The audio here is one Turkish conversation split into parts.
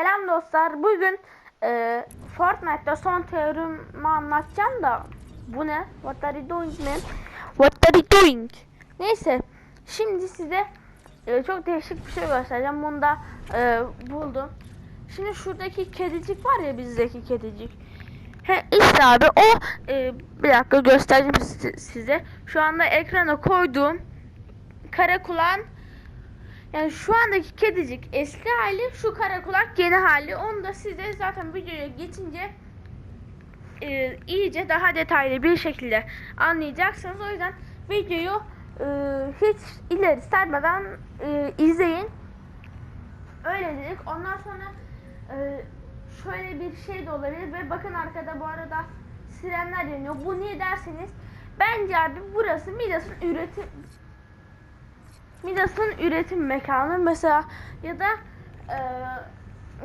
Selam dostlar. Bugün e, Fortnite'da son teorimi anlatacağım da bu ne? What are you doing man? What are you doing? Neyse. Şimdi size e, çok değişik bir şey göstereceğim. Bunu da e, buldum. Şimdi şuradaki kedicik var ya bizdeki kedicik. He, işte abi o e, bir dakika göstereceğim si- size. Şu anda ekrana koyduğum kara kulağın yani şu andaki kedicik eski hali, şu kara kulak yeni hali. Onu da size zaten videoya geçince e, iyice daha detaylı bir şekilde anlayacaksınız. O yüzden videoyu e, hiç ileri sarmadan e, izleyin. Öyle dedik. Ondan sonra e, şöyle bir şey de olabilir ve bakın arkada bu arada sirenler yanıyor. Bu niye derseniz bence abi burası Midas'ın üretim Midas'ın üretim mekanı mesela ya da e,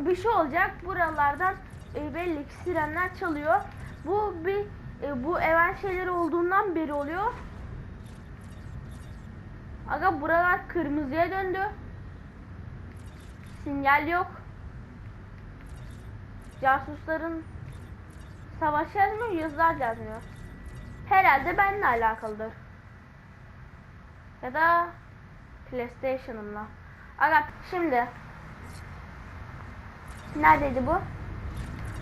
bir şey olacak buralardan e, belli ki sirenler çalıyor. Bu bir e, bu event şeyleri olduğundan beri oluyor. Aga buralar kırmızıya döndü. Sinyal yok. Casusların savaş yazmıyor, yazılar yazmıyor. Herhalde benimle alakalıdır. Ya da PlayStation'ımla. Aga şimdi neredeydi bu?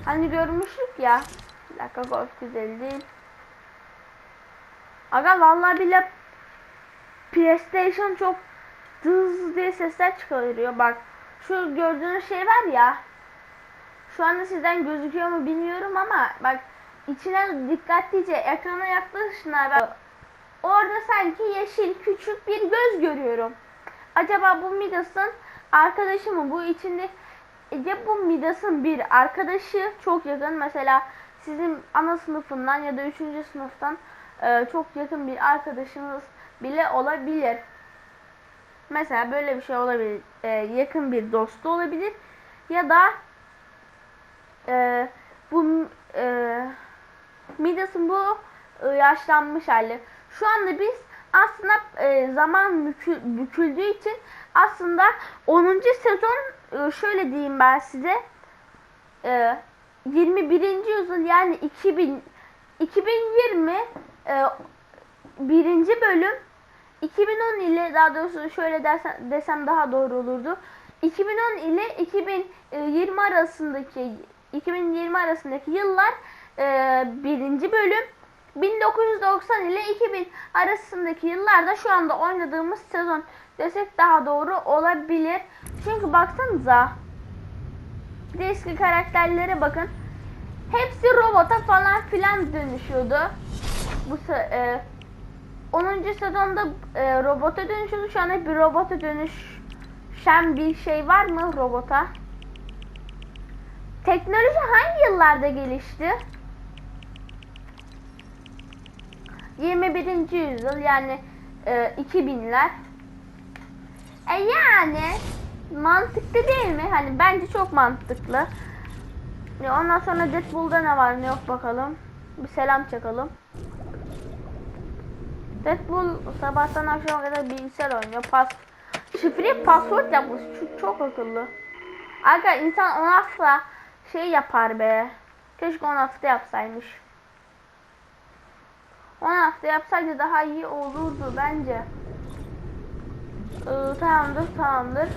Hani görmüştük ya. Bir dakika golf güzel değil. Aga vallahi bile PlayStation çok dız diye sesler çıkarıyor. Bak şu gördüğünüz şey var ya. Şu anda sizden gözüküyor mu bilmiyorum ama bak içine dikkatlice ekrana yaklaşın abi. Orada sanki yeşil küçük bir göz görüyorum. Acaba bu Midas'ın arkadaşı mı? Bu içinde ya bu Midas'ın bir arkadaşı çok yakın mesela sizin ana sınıfından ya da üçüncü sınıftan e, çok yakın bir arkadaşınız bile olabilir. Mesela böyle bir şey olabilir. E, yakın bir dostu olabilir. Ya da e, bu e, Midas'ın bu e, yaşlanmış hali. Şu anda biz aslında e, zaman bükü- büküldüğü için aslında 10. sezon e, şöyle diyeyim ben size e, 21. yüzyıl yani 2000 2020 e, birinci bölüm 2010 ile daha doğrusu şöyle desem, desem daha doğru olurdu. 2010 ile 2020 arasındaki 2020 arasındaki yıllar e, birinci bölüm 1990 ile 2000 arasındaki yıllarda şu anda oynadığımız sezon desek daha doğru olabilir. Çünkü baksanıza bir de eski karakterlere bakın. Hepsi robota falan filan dönüşüyordu. Bu e, 10. sezonda e, robota dönüşüyordu. Şu anda bir robota dönüşen bir şey var mı robota? Teknoloji hangi yıllarda gelişti? 21. yüzyıl yani e, 2000'ler. E yani mantıklı değil mi? Hani bence çok mantıklı. E, ondan sonra Deadpool'da ne var ne yok bakalım. Bir selam çakalım. Deadpool sabahtan akşama kadar bilgisayar oynuyor. Pas şifre password yapmış. Çok, çok akıllı. Aga insan 10 hafta şey yapar be. Keşke 10 hafta yapsaymış. 10 hafta yapsaydı daha iyi olurdu bence. Ee, tamamdır tamamdır.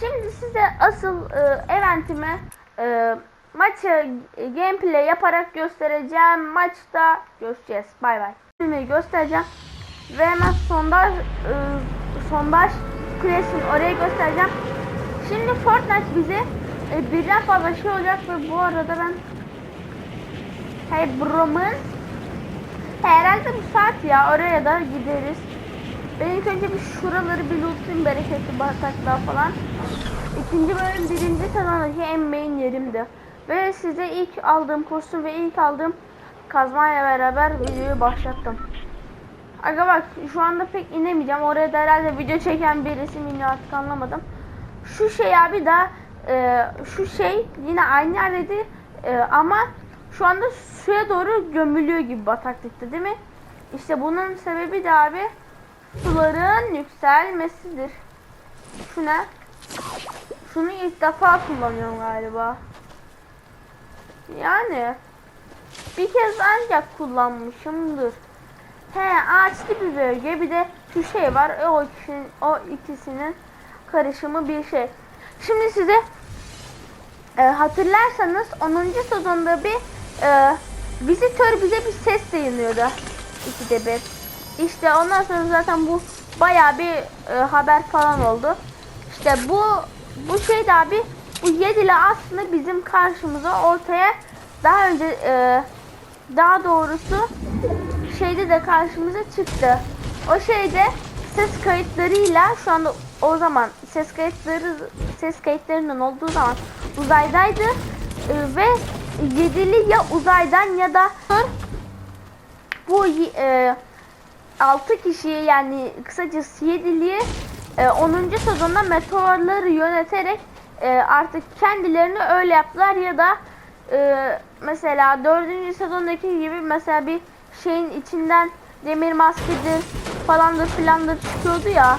Şimdi size asıl e, eventimi e, maçı e, gameplay yaparak göstereceğim. Maçta görüşeceğiz. Bay bay. Filmi göstereceğim. Ve hemen sondaj e, sondaj kulesini oraya göstereceğim. Şimdi Fortnite bize e, birden fazla şey olacak ve bu arada ben Hey bro'mun Herhalde bu saat ya oraya da gideriz. Ben ilk önce bir şuraları bir lootlayayım bereketli bataklar falan. İkinci bölüm birinci sezondaki en main yerimdi. Ve size ilk aldığım kostüm ve ilk aldığım kazmayla beraber videoyu başlattım. Aga bak şu anda pek inemeyeceğim. Oraya da herhalde video çeken birisi mi artık anlamadım. Şu şey abi da e, şu şey yine aynı yerdeydi e, ama şu anda suya doğru gömülüyor gibi bataklıkta değil mi? İşte bunun sebebi de abi suların yükselmesidir. Şu ne? Şunu ilk defa kullanıyorum galiba. Yani bir kez ancak kullanmışımdır. He ağaçlı bir bölge bir de şu şey var. O ikisinin, o ikisinin karışımı bir şey. Şimdi size e, hatırlarsanız 10. sezonda bir e, vizitör bize bir ses yayınlıyordu. İkide bir. İşte ondan sonra zaten bu bayağı bir e, haber falan oldu. İşte bu bu şey de abi bu yedili aslında bizim karşımıza ortaya daha önce e, daha doğrusu şeyde de karşımıza çıktı. O şeyde ses kayıtlarıyla şu anda o zaman ses kayıtları ses kayıtlarının olduğu zaman uzaydaydı E, ve yedili ya uzaydan ya da bu e, 6 kişiyi yani kısacası yediliği e, 10. sezonda meteorları yöneterek e, artık kendilerini öyle yaptılar ya da e, mesela 4. sezondaki gibi mesela bir şeyin içinden demir maskedir falandır filandır çıkıyordu ya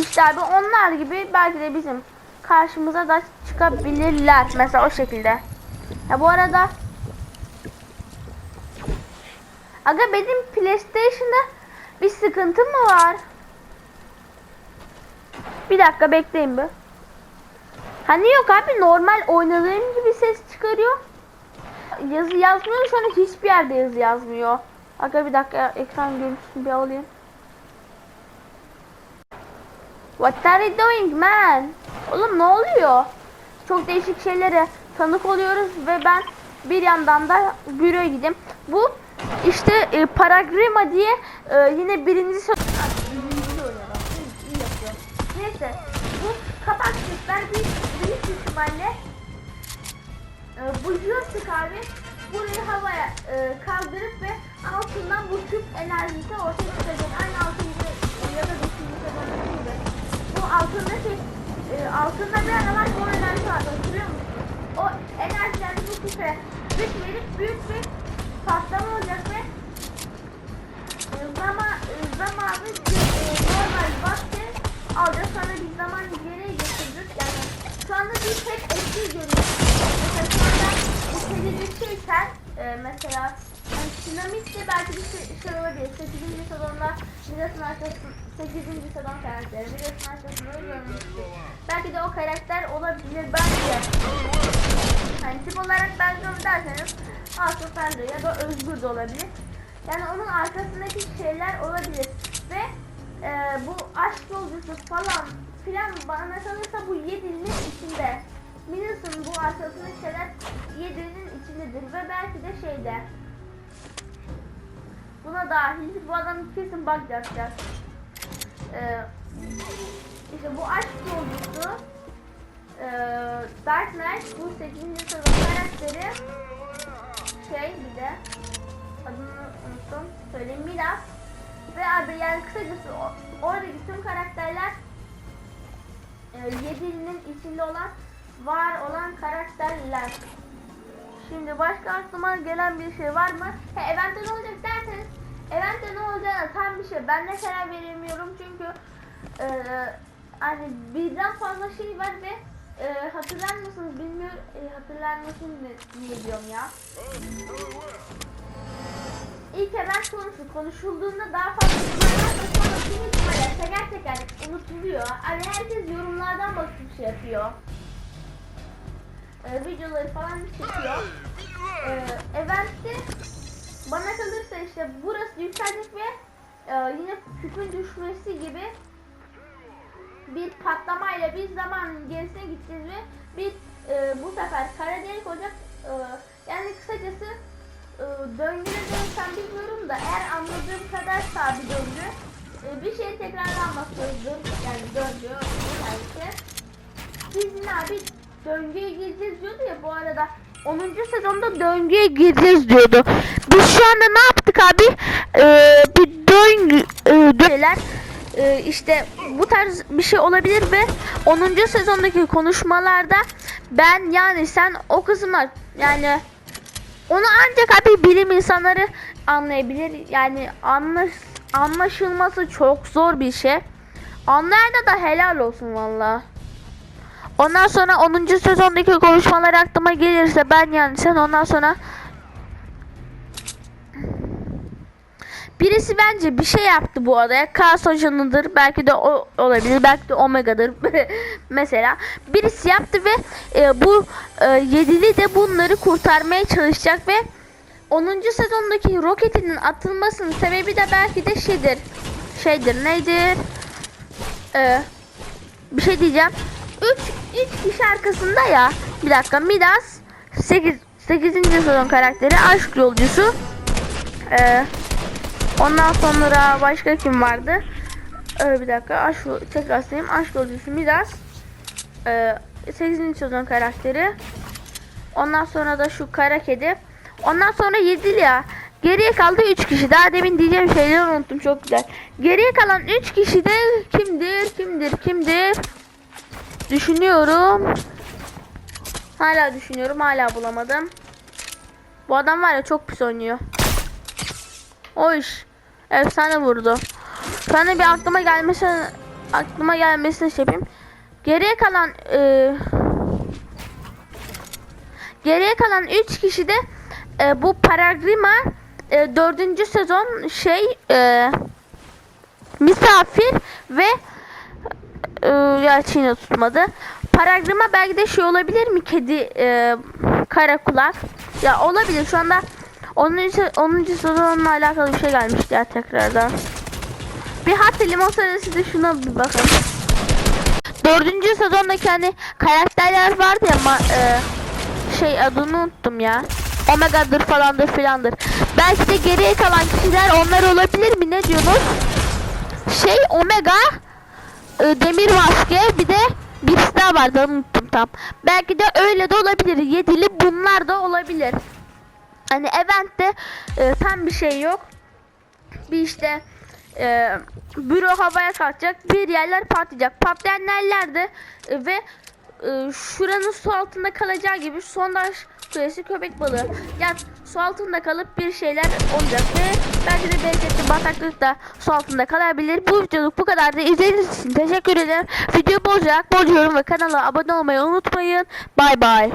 işte abi onlar gibi belki de bizim karşımıza da çıkabilirler mesela o şekilde. Ya bu arada Aga benim PlayStation'da bir sıkıntı mı var? Bir dakika bekleyin bir. Hani yok abi normal oynadığım gibi ses çıkarıyor. Yazı yazmıyor an hiçbir yerde yazı yazmıyor. Aga bir dakika ekran görüntüsünü bir alayım. What are you doing man? Oğlum ne oluyor? Çok değişik şeylere tanık oluyoruz ve ben bir yandan da büroya gideyim. Bu işte e, Paragrima diye e, yine birinci yapıyor. Neyse bu kapak sesler büyük, büyük ihtimalle e, bu joystick abi burayı havaya e, kaldırıp ve altından bu küp enerjisi ortaya çıkacak. Aynı altıncı ya da beşinci sezondaki gibi. Bu altındaki e, altında bir ara var bu enerji var hatırlıyor musun? O enerjilerini bu küpe güç verip büyük bir patlama olacak ve e, zaman e, zamanı e, normal vakti alacağız sonra bir zaman geriye getireceğiz. Yani şu anda bir tek eski görüyoruz. Mesela şu anda bu televizyon şeyken e, mesela yani dinamik de belki bir şey, şey olabilir. 8. sezonda Midas'ın arkasında 8. sezon karakteri Midas'ın arkasında da görmüştük. Belki de o karakter olabilir bence. Hani tip olarak benziyor derseniz Aslı Ferdo ya da Özgür de olabilir. Yani onun arkasındaki şeyler olabilir. Ve e, bu aşk yolcusu falan filan bana kalırsa bu yedinin içinde. Minus'un bu arkasındaki şeyler yedinin içindedir ve belki de şeyde. Buna dahil bu adam kesin bug yapacak. Ee, işte bu aşk yolcusu e, Dark Knight bu 8. sezon karakteri şey bir de adını unuttum söyleyeyim Milas ve abi yani kısacası oradaki tüm karakterler e, yedilinin içinde olan var olan karakterler. Şimdi başka aklıma gelen bir şey var mı? He, event'te ne olacak derseniz event'te ne olacağına tam bir şey ben de karar veremiyorum çünkü e, hani birden fazla şey var ve e, hatırlar mısınız bilmiyorum e, hatırlar mısınız ne, diyorum ya İlk event konusu konuşulduğunda daha fazla ve sonra tüm teker teker unutuluyor. Hani herkes yorumlardan bakıp şey yapıyor. Ee, videoları falan çekiyor. Ee, eventte bana kalırsa işte burası yükselecek ve e, yine küpün düşmesi gibi bir patlamayla biz zamanın gerisine gideceğiz ve bir e, bu sefer kara delik olacak. E, yani kısacası e, döngüne dönsem bilmiyorum da eğer anladığım kadar bir döngü e, bir şey tekrarlanmak zorunda yani döngü biz yine abi döngüye gireceğiz diyordu ya bu arada 10. sezonda döngüye gireceğiz diyordu. Biz şu anda ne yaptık abi? Ee, bir döngü e, dö- şeyler e, işte bu tarz bir şey olabilir ve 10. sezondaki konuşmalarda ben yani sen o kısımlar yani onu ancak abi bilim insanları anlayabilir. Yani anlaş, anlaşılması çok zor bir şey. Anlayana da helal olsun valla. Ondan sonra 10. sezondaki konuşmalar aklıma gelirse ben yani sen ondan sonra Birisi bence bir şey yaptı bu adaya. Kaos ajanıdır. Belki de o olabilir. Belki de Omega'dır. Mesela. Birisi yaptı ve e, bu e, yedili de bunları kurtarmaya çalışacak ve 10. sezondaki roketinin atılmasının sebebi de belki de şeydir. Şeydir. Nedir? Ee, bir şey diyeceğim. 3 3 kişi arkasında ya. Bir dakika. Midas 8 8. sezon karakteri aşk yolcusu. Ee, ondan sonra başka kim vardı? Ee, bir dakika. Aşk tekrar sayayım. Aşk yolcusu Midas. Ee, 8. sezon karakteri. Ondan sonra da şu kara kedi. Ondan sonra Yedilya. Geriye kaldı 3 kişi. Daha demin diyeceğim şeyleri unuttum. Çok güzel. Geriye kalan 3 kişi de kimdir? Kimdir? Kimdir? Düşünüyorum. Hala düşünüyorum. Hala bulamadım. Bu adam var ya çok pis oynuyor. O iş. Efsane vurdu. Şu anda bir aklıma gelmesi aklıma gelmesini şey yapayım. Geriye kalan e, geriye kalan 3 kişi de e, bu Paragrima e, 4. sezon şey e, misafir ve e, gerçi yine tutmadı. Paragrama belki de şey olabilir mi? Kedi e, kara kulak. Ya olabilir şu anda 10. se- 10. sezonla alakalı bir şey gelmişti ya tekrardan. Bir hatta limon sarısı da şuna bir bakın. Dördüncü sezondaki hani karakterler vardı ya ma- e, şey adını unuttum ya. Omega'dır falandır filandır. Belki de geriye kalan kişiler onlar olabilir mi? Ne diyorsunuz? Şey Omega e, demir maske bir de birisi daha vardı unuttum tam. Belki de öyle de olabilir. Yedili bunlar da olabilir. Hani eventte e, tam bir şey yok. Bir işte e, büro havaya kalkacak. Bir yerler patlayacak. Patlayan yerlerde e, ve e, şuranın su altında kalacağı gibi sondaj kulesi köpek balığı. Yani su altında kalıp bir şeyler olacak ve belki de lezzetli bataklık da su altında kalabilir. Bu videoluk bu kadar da izlediğiniz için teşekkür ederim. Video bozacak, bol yorum ve kanala abone olmayı unutmayın. Bay bay.